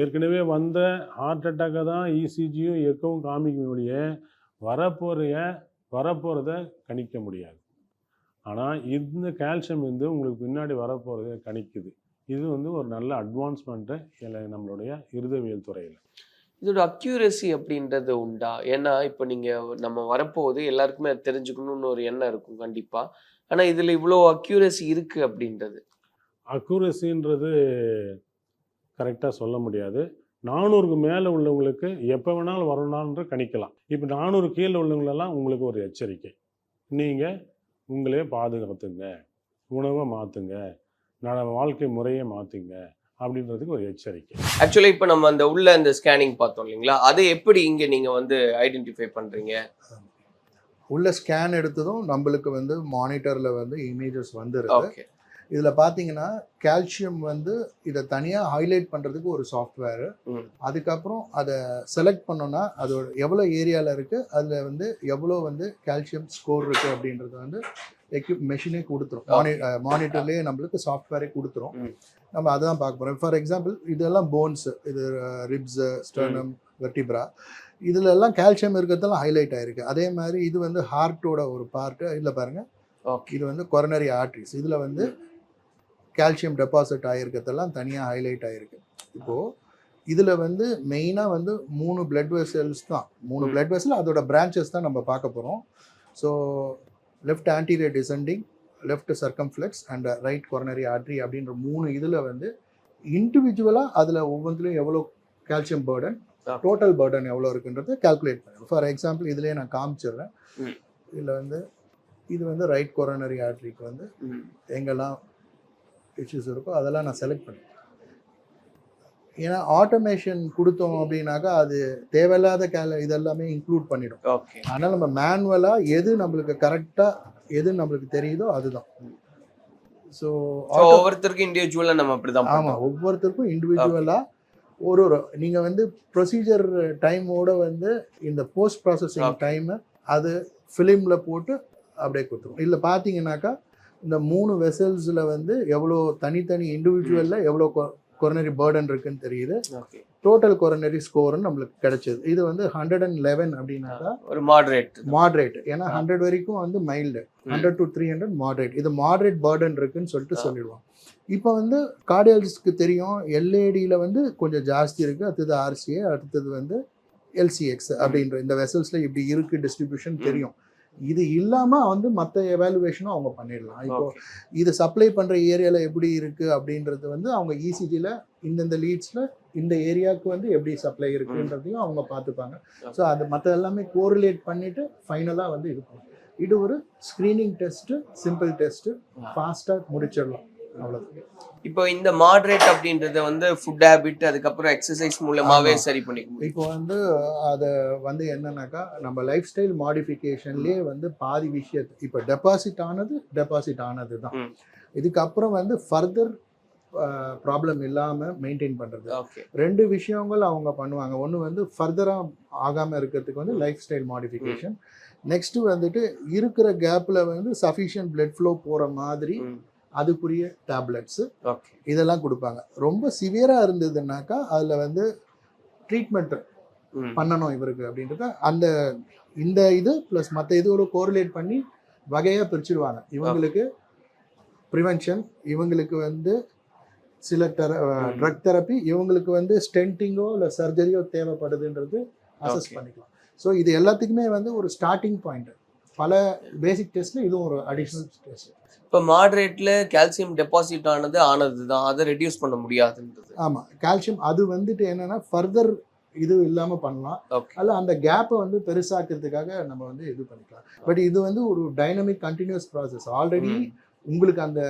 Speaker 4: ஏற்கனவே வந்த ஹார்ட் அட்டாக்கை தான் இசிஜியும் எக்கவும் காமிக்க முடிய வரப்போறைய வரப்போகிறத கணிக்க முடியாது. ஆனால் இந்த கால்சியம் வந்து உங்களுக்கு பின்னாடி வரப்போகிறத கணிக்குது. இது வந்து ஒரு நல்ல அட்வான்ஸ்மெண்ட்டு நம்மளுடைய இருதவியல் துறையில்.
Speaker 6: இதோட அக்யூரசி அப்படின்றது உண்டா? ஏன்னா இப்போ நீங்க நம்ம வரப்போகுது எல்லாருக்குமே அது தெரிஞ்சுக்கணும்னு ஒரு எண்ணம் இருக்கும் கண்டிப்பா. ஆனா இதுல இவ்வளோ அக்யூரசி இருக்கு அப்படின்றது.
Speaker 4: அக்குரசின்றது கரெக்டாக சொல்ல முடியாது. நானூறுக்கு மேலே உள்ளவங்களுக்கு எப்போ வேணாலும் வரணும்ன்ற கணிக்கலாம். இப்போ நானூறு கீழே உள்ளவங்களெல்லாம் உங்களுக்கு ஒரு எச்சரிக்கை. நீங்கள் உங்களே பாதுகாத்துங்க. உணவை மாற்றுங்க நட வாழ்க்கை முறையை மாற்றுங்க அப்படின்றதுக்கு ஒரு எச்சரிக்கை.
Speaker 6: ஆக்சுவலா இப்ப நம்ம அந்த உள்ள அந்த ஸ்கேனிங் பார்த்தோம் இல்லைங்களா? அதை எப்படி இங்க நீங்க வந்து ஐடென்டிஃபை பண்றீங்க?
Speaker 5: உள்ள ஸ்கேன் எடுத்ததும் நம்மளுக்கு வந்து மானிட்டர்ல வந்து இமேஜஸ் வந்துருது
Speaker 6: ஓகே
Speaker 5: இதுல பாத்தீங்கன்னா கால்சியம் வந்து இதை தனியா ஹைலைட் பண்றதுக்கு ஒரு சாஃப்ட்வேர். அதுக்கப்புறம் அதை செலக்ட் பண்ணோம்னா அதோட எவ்வளோ ஏரியால இருக்கு அதுல வந்து எவ்வளோ வந்து கால்சியம் ஸ்கோர் இருக்கு அப்படின்றது வந்து எக்யூப் மெஷினே கொடுத்துரும். மானி மானிட்டர்லேயே நம்மளுக்கு சாஃப்ட்வேரே கொடுத்துரும். நம்ம அதான் பார்க்க போறோம். ஃபார் எக்ஸாம்பிள் இதெல்லாம் போன்ஸ் இது ரிப்ஸ் ஸ்டர்னம் வெர்டிப்ரா இதுல எல்லாம் கால்சியம் இருக்கிறதெல்லாம் ஹைலைட் ஆயிருக்கு. அதே மாதிரி இது வந்து ஹார்ட்டோட ஒரு பார்ட்டு இதில் பாருங்க.
Speaker 6: ஓகே
Speaker 5: இது வந்து கொரோனரி ஆர்ட்ரிஸ் இதில் வந்து கால்சியம் டெபாசிட் ஆகிருக்கிறதெல்லாம் தனியாக ஹைலைட் ஆகிருக்கு இப்போது இதில் வந்து மெயினாக வந்து மூணு பிளட் வெசல்ஸ் தான். மூணு. பிளட் வெசல் அதோட பிரான்ச்சஸ் தான் நம்ம பார்க்க போகிறோம் so left anterior descending left circumflex and right coronary artery அப்படின்ற மூணு இதில் வந்து இண்டிவிஜுவலாக அதில் ஒவ்வொன்றுலையும் எவ்வளோ கால்சியம் பேர்டன். டோட்டல் பேர்டன் எவ்வளோ இருக்குன்றதை கால்குலேட் பண்ணுறோம் ஃபார் எக்ஸாம்பிள் இதுலேயே நான் காமிச்சிடுறேன். இதில் வந்து இது வந்து ரைட் கொரோனரி ஆர்ட்ரிக்கு வந்து. எங்கெல்லாம் இஷ்யூஸ் இருக்கோ அதெல்லாம் நான் செலக்ட் பண்ணேன் ஏன்னா ஆட்டோமேஷன் கொடுத்தோம் அப்படின்னாக்கா அது தேவையில்லாத கேல இதெல்லாமே இன்க்ளூட் பண்ணிடும்.
Speaker 6: ஓகே
Speaker 5: அதனால் நம்ம மேனுவலாக எது நம்மளுக்கு கரெக்டாக எது நம்மளுக்கு தெரியுதோ அதுதான். ஸோ
Speaker 6: ஒவ்வொருத்தருக்கும் இண்டிவிஜுவலா நம்ம அப்படிதான்
Speaker 5: ஆமாம்
Speaker 6: பண்ணுவோம்
Speaker 5: ஒவ்வொருத்தருக்கும் இண்டிவிஜுவலாக ஒரு ஒரு நீங்கள் வந்து ப்ரொசீஜர் டைமோட வந்து இந்த போஸ்ட் ப்ராசஸிங். டைமை அது ஃபிலிமில் போட்டு அப்படியே கொடுத்துரும். இல்லை பார்த்தீங்கன்னாக்கா இந்த மூணு வெசல்ஸில் வந்து எவ்வளோ தனித்தனி இண்டிவிஜுவலில் எவ்வளோ கொரோனரி பேர்டன் இருக்குன்னு தெரியுது. டோட்டல் கொரோனரி ஸ்கோர்னு நம்மளுக்கு கிடைச்சது. இது வந்து ஹண்ட்ரட் அண்ட் லெவன் அப்படின்னாக்கா
Speaker 6: ஒரு மாடரேட்
Speaker 5: மாட்ரேட் ஏன்னா ஹண்ட்ரட் வரைக்கும் வந்து mild hundred to three hundred moderate இது மாட்ரேட் பேர்டன் இருக்குன்னு சொல்லிட்டு. சொல்லிடுவோம். இப்போ வந்து கார்டியாலஜிஸ்ட்க்கு தெரியும் எல்ஏடியில் வந்து கொஞ்சம் ஜாஸ்தி இருக்குது அடுத்தது ஆர்சிஏ அடுத்தது வந்து எல்சிஎக்ஸ் அப்படின்ற இந்த வெசல்ஸில் இப்படி இருக்குது டிஸ்ட்ரிபியூஷன். தெரியும். இது இல்லாமல் வந்து மற்ற எவாலுவேஷனும் அவங்க பண்ணிடலாம். இப்போ இது சப்ளை பண்ணுற ஏரியாவில் எப்படி இருக்குது அப்படின்றது வந்து அவங்க E இசிஜியில் இந்தந்த லீட்ஸில் இந்த ஏரியாவுக்கு வந்து எப்படி சப்ளை இருக்குன்றதையும் அவங்க பார்த்துப்பாங்க. ஸோ அது மற்ற எல்லாமே கோரிலேட் பண்ணிவிட்டு ஃபைனலாக வந்து இது இது ஒரு ஸ்க்ரீனிங் டெஸ்ட்டு சிம்பிள் டெஸ்ட்டு ஃபாஸ்ட்டாக முடிச்சிடலாம். அவ்வளோதான்
Speaker 6: இப்போ இந்த மாடரேட் அப்படின்றத வந்து ஃபுட் ஹேபிட் அதுக்கப்புறம் எக்ஸசைஸ் மூலமாவே
Speaker 5: ஆமா.
Speaker 6: சரி பண்ணிக்க முடியும்.
Speaker 5: இப்போ வந்து அதை வந்து என்னன்னாக்கா நம்ம லைஃப் ஸ்டைல் மாடிஃபிகேஷன்லேயே வந்து பாதி விஷயத்து இப்போ டெபாசிட் ஆனது டெபாசிட் ஆனது தான். இதுக்கப்புறம் வந்து ஃபர்தர் ப்ராப்ளம் இல்லாமல் மெயின்டைன் பண்ணுறது ரெண்டு விஷயங்கள் அவங்க பண்ணுவாங்க. ஒன்று வந்து ஃபர்தராக ஆகாமல் இருக்கிறதுக்கு வந்து லைஃப் ஸ்டைல் மாடிஃபிகேஷன் நெக்ஸ்ட் வந்துட்டு இருக்கிற கேப்பில் வந்து சஃபிஷியன்ட் பிளட் ஃப்ளோ போகிற மாதிரி அதுக்குரிய டேப்லெட்ஸு இதெல்லாம் கொடுப்பாங்க. ரொம்ப சிவியராக இருந்ததுன்னாக்கா அதில் வந்து ட்ரீட்மெண்ட் பண்ணணும் இவருக்கு அப்படின்றத. அந்த இந்த இது ப்ளஸ் மற்ற இதோட கோரிலேட் பண்ணி வகையாக பிரிச்சுடுவாங்க. இவங்களுக்கு ப்ரிவென்ஷன் இவங்களுக்கு வந்து சில தெர. ட்ரக் தெரப்பி இவங்களுக்கு வந்து ஸ்டென்டிங்கோ இல்லை சர்ஜரியோ தேவைப்படுதுன்றது அசஸ். பண்ணிக்கலாம். ஸோ இது எல்லாத்துக்குமே வந்து ஒரு ஸ்டார்டிங் பாயிண்ட் பல பேசிக் டெஸ்ட்டில் இதுவும் ஒரு அடிஷ்னல் டெஸ்ட்
Speaker 6: இப்போ மாடரேட்ல கால்சியம் டெபாசிட் ஆனது ஆனது தான் அதை ரெடியூஸ் பண்ண முடியாதுன்றது.
Speaker 5: ஆமாம் கால்சியம் அது வந்துட்டு என்னன்னா ஃபர்தர் இது இல்லாமல் பண்ணலாம். அல்ல அந்த கேப்பை வந்து பெருசாக்கிறதுக்காக நம்ம வந்து இது பண்ணிக்கலாம். பட் இது வந்து ஒரு டைனமிக் கண்டினியூஸ் ப்ராசஸ் ஆல்ரெடி உங்களுக்கு அந்த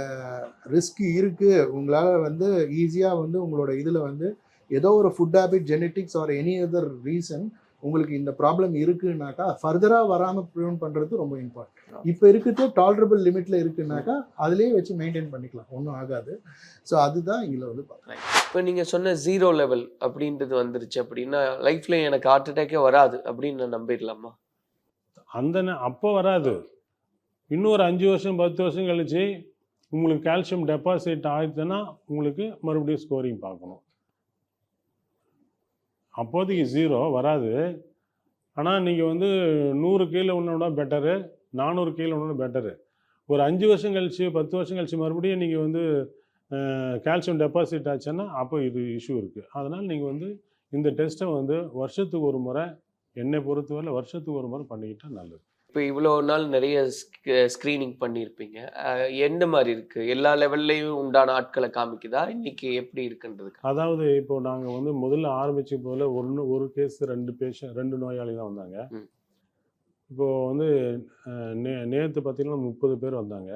Speaker 5: ரிஸ்க் இருக்கு. உங்களால் வந்து ஈஸியாக வந்து உங்களோட இதில் வந்து ஏதோ ஒரு food habit genetics or any other reason உங்களுக்கு இந்த ப்ராப்ளம் இருக்குனாக்கா ஃபர்தராக வராமல் ப்ரிவென்ட் பண்ணுறது ரொம்ப இம்பார்ட்டன்ட் இப்போ இருக்கிறது டாலரபிள் லிமிட்டில் இருக்குனாக்கா அதுலேயே வச்சு மெயின்டைன் பண்ணிக்கலாம். ஒன்றும் ஆகாது. ஸோ அதுதான் இதில் வந்து பார்க்கலாம்
Speaker 6: இப்போ நீங்க சொன்ன ஜீரோ லெவல் அப்படின்றது வந்துருச்சு அப்படின்னா லைஃப்ல எனக்கு ஹார்ட் அட்டாக்கே வராது அப்படின்னு நான் நம்பிடலாமா?
Speaker 4: அந்த அப்போ வராது. இன்னும் ஒரு அஞ்சு வருஷம் பத்து வருஷம் கழிச்சு உங்களுக்கு கால்சியம் டெபாசிட் ஆயிடுச்சுன்னா உங்களுக்கு மறுபடியும் ஸ்கோரிங் பார்க்கணும். அப்போதைக்கு ஜீரோ வராது. ஆனால் நீங்கள் வந்து நூறு கீழே ஒன்றோட பெட்டரு நானூறு கீழே ஒன்றோட பெட்டரு ஒரு அஞ்சு வருஷம் கழிச்சு பத்து வருஷம் கழிச்சு மறுபடியும் நீங்கள் வந்து கால்சியம் டெபாசிட் ஆச்சுன்னா அப்போ இது இஷ்யூ இருக்குது அதனால் நீங்கள் வந்து இந்த டெஸ்ட்டை வந்து வருஷத்துக்கு ஒரு முறை என்னை பொறுத்தவரை வருஷத்துக்கு ஒரு முறை பண்ணிக்கிட்டால் நல்லது.
Speaker 6: இப்போ இவ்வளோ நாள் நிறைய ஸ்க்ரீனிங் பண்ணியிருப்பீங்க எந்த மாதிரி இருக்கு? எல்லா லெவல்லையும் உண்டான ஆட்களை காமிக்குதா? இன்னைக்கு எப்படி இருக்குன்றதுக்கு?
Speaker 4: அதாவது இப்போ நாங்கள் வந்து முதல்ல ஆரம்பிச்ச போல ஒன்று ஒரு கேஸ் ரெண்டு பேஷண்ட் ரெண்டு நோயாளி தான் வந்தாங்க.
Speaker 6: ம்.
Speaker 4: இப்போ வந்து நே நேற்று பார்த்தீங்கன்னா முப்பது பேர் வந்தாங்க.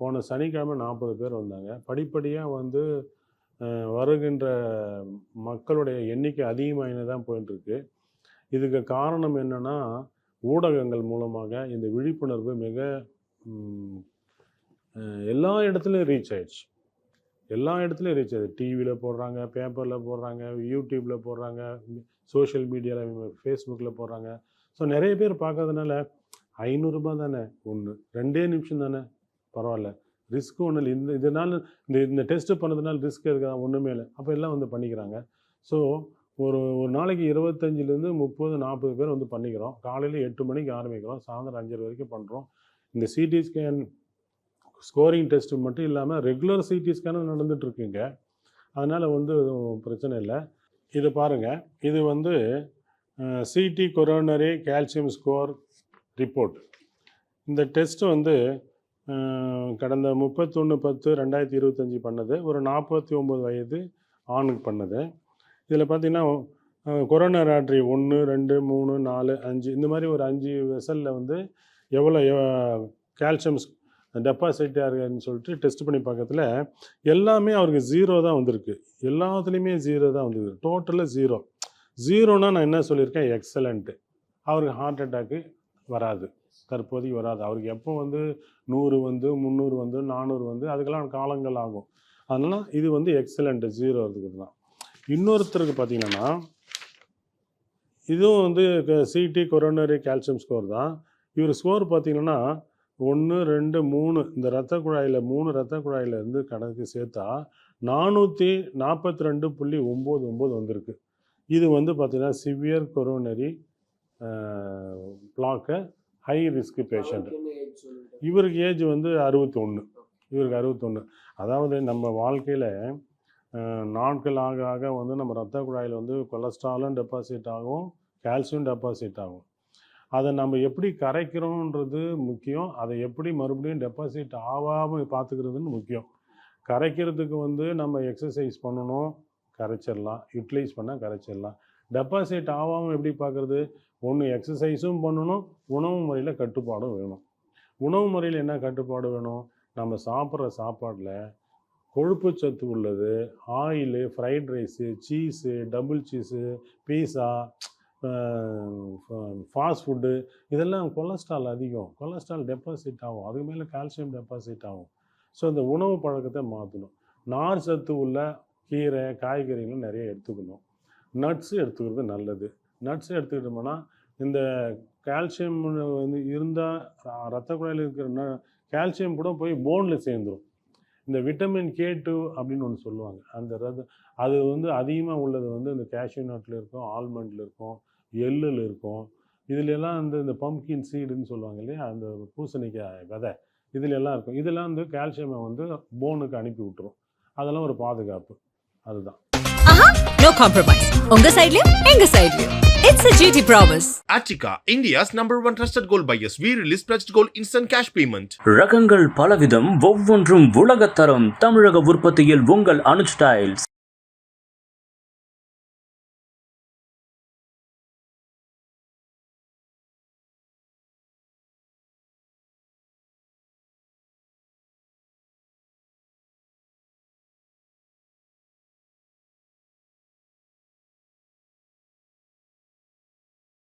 Speaker 4: போன சனிக்கிழமை நாற்பது பேர் வந்தாங்க. படிப்படியாக வந்து வருகின்ற மக்களுடைய எண்ணிக்கை அதிகமாகினே தான் போயிட்டுருக்கு இதுக்கு காரணம் என்னன்னா ஊடகங்கள் மூலமாக இந்த விழிப்புணர்வு மிக எல்லா இடத்துலையும் ரீச் ஆயிடுச்சு. எல்லா இடத்துலையும் ரீச் ஆகுது டிவியில் போடுறாங்க பேப்பரில் போடுறாங்க யூடியூப்பில் போடுறாங்க சோஷியல் மீடியாவில் ஃபேஸ்புக்கில் போடுறாங்க. ஸோ நிறைய பேர் பார்க்கறதுனால ஐநூறுரூபா தானே? ஒன்று ரெண்டே நிமிஷம் தானே? பரவாயில்ல. ரிஸ்க்கு ஒன்றும் இல்லை. இந்த இதனால் இந்த இந்த டெஸ்ட்டு பண்ணதுனால ரிஸ்க் இருக்கா ஒன்றுமே இல்லை. அப்போ எல்லாம் வந்து பண்ணிக்கிறாங்க. ஸோ ஒரு ஒரு நாளைக்கு இருபத்தஞ்சிலேருந்து முப்பது நாற்பது பேர் வந்து பண்ணிக்கிறோம். காலையில் எட்டு மணிக்கு ஆரம்பிக்கிறோம். சாயந்தரம் அஞ்சரை வரைக்கும் பண்ணுறோம் இந்த சிடி ஸ்கேன் ஸ்கோரிங் டெஸ்ட்டு மட்டும் இல்லாமல் ரெகுலர் சிடி ஸ்கேனும் நடந்துகிட்ருக்குங்க அதனால் வந்து எதுவும் பிரச்சனை இல்லை. இது பாருங்கள் இது வந்து CT coronary calcium score report இந்த டெஸ்ட்டு வந்து கடந்த முப்பத்தொன்று பத்து ரெண்டாயிரத்தி இருபத்தஞ்சி பண்ணது. ஒரு நாற்பத்தி ஒம்பது வயது ஆணுக்கு பண்ணது. இதில் பார்த்தீங்கன்னா கொரோனா ராட்ரி ஒன்று ரெண்டு மூணு நாலு அஞ்சு இந்த மாதிரி ஒரு அஞ்சு வெசலில் வந்து எவ்வளோ கால்சியம்ஸ் டெபாசிட்டாக இருக்குன்னு சொல்லிட்டு டெஸ்ட் பண்ணி பார்க்கறதுல எல்லாமே அவருக்கு ஜீரோ தான் வந்திருக்கு. எல்லாத்துலேயுமே ஜீரோ தான் வந்திருக்கு. டோட்டலாக ஜீரோ. ஜீரோனால் நான் என்ன சொல்லியிருக்கேன்? எக்ஸலண்ட்டு. அவருக்கு ஹார்ட் அட்டாக்கு வராது. தற்போதைக்கு வராது. அவருக்கு எப்போ வந்து நூறு வந்து முந்நூறு வந்து நானூறு வந்து அதுக்கெல்லாம் காலங்கள் ஆகும். அதனால் இது வந்து எக்ஸலண்ட்டு. ஜீரோ இருக்கிறது தான் இன்னொருத்தருக்கு பார்த்தீங்கன்னா இதுவும் வந்து சிடி கொரோனரி கால்சியம் ஸ்கோர் தான். இவர் ஸ்கோர் பார்த்தீங்கன்னா ஒன்று ரெண்டு மூணு இந்த ரத்த குழாயில் மூணு ரத்த குழாயில இருந்து கணக்கு சேர்த்தா நானூற்றி நாற்பத்தி ரெண்டு புள்ளி ஒம்பது ஒம்பது வந்திருக்கு. இது வந்து பார்த்தீங்கன்னா severe coronary block high risk patient இவருக்கு ஏஜ் வந்து அறுபத்தொன்று இவருக்கு அறுபத்தொன்று அதாவது நம்ம வாழ்க்கையில் நாட்கள் ஆக ஆக வந்து நம்ம ரத்த குழாயில் வந்து கொலஸ்ட்ராலும் டெபாசிட் ஆகும் கால்சியம் டெபாசிட் ஆகும். அதை நம்ம எப்படி கரைக்கிறோன்றது முக்கியம். அதை எப்படி மறுபடியும் டெபாசிட் ஆகாமல் பார்த்துக்கிறதுன்னு முக்கியம். கரைக்கிறதுக்கு வந்து நம்ம எக்ஸசைஸ் பண்ணணும் கரைச்சிடலாம். யூட்டிலைஸ் பண்ணால் கரைச்சிடலாம். டெபாசிட் ஆகாமல் எப்படி பார்க்குறது? ஒன்று எக்ஸசைஸும் பண்ணணும் உணவு முறையில் கட்டுப்பாடும் வேணும். உணவு முறையில் என்ன கட்டுப்பாடு வேணும்? நம்ம சாப்பிட்ற சாப்பாட்டில் கொழுப்பு சத்து உள்ளது oil fried rice cheese double cheese pizza fast food இதெல்லாம் கொலஸ்ட்ரால் அதிகம். கொலஸ்ட்ரால் டெபாசிட் ஆகும். அதுக்கு மேலே கால்சியம் டெபாசிட் ஆகும். ஸோ இந்த உணவு பழக்கத்தை மாற்றணும் நார் சத்து உள்ள கீரை காய்கறிகள் நிறைய எடுத்துக்கணும். நட்ஸு எடுத்துக்கிறது நல்லது. நட்ஸ் எடுத்துக்கிட்டோம்னா இந்த கால்சியம் வந்து இருந்தால் ரத்த குழாயில் இருக்கிற கால்சியம் கூட போய் போனில் சேர்ந்துடும் இந்த விட்டமின் கே டூ அப்படின்னு ஒன்று சொல்லுவாங்க. அந்த ரத அது வந்து அதிகமாக உள்ளது வந்து இந்த கேஷ்யூ நட்டில் இருக்கும் ஆல்மண்டில் இருக்கும் எள்ளில் இருக்கும். இதுலெல்லாம் வந்து இந்த பம்கின் சீடுன்னு சொல்லுவாங்க இல்லையா? அந்த பூசணிக்காய் விதை இதுலெல்லாம் இருக்கும். இதெல்லாம் வந்து கால்சியமை வந்து போனுக்கு அனுப்பி விட்டுரும். அதெல்லாம் ஒரு பாதுகாப்பு. அதுதான்.
Speaker 1: நோ காம்ப்ரமைஸ் உங்க சைடுலயும் எங்க சைடுலயும் it's a GT promise
Speaker 2: Attica, India's number one trusted gold buyers. We release pledged gold instant cash payment.
Speaker 3: ரகங்கள் பலவிதம் ஒவ்வொன்றும் உலகத்தரம் தமிழக உற்பத்தியில் உங்கள் அனுஜ் டைல்ஸ்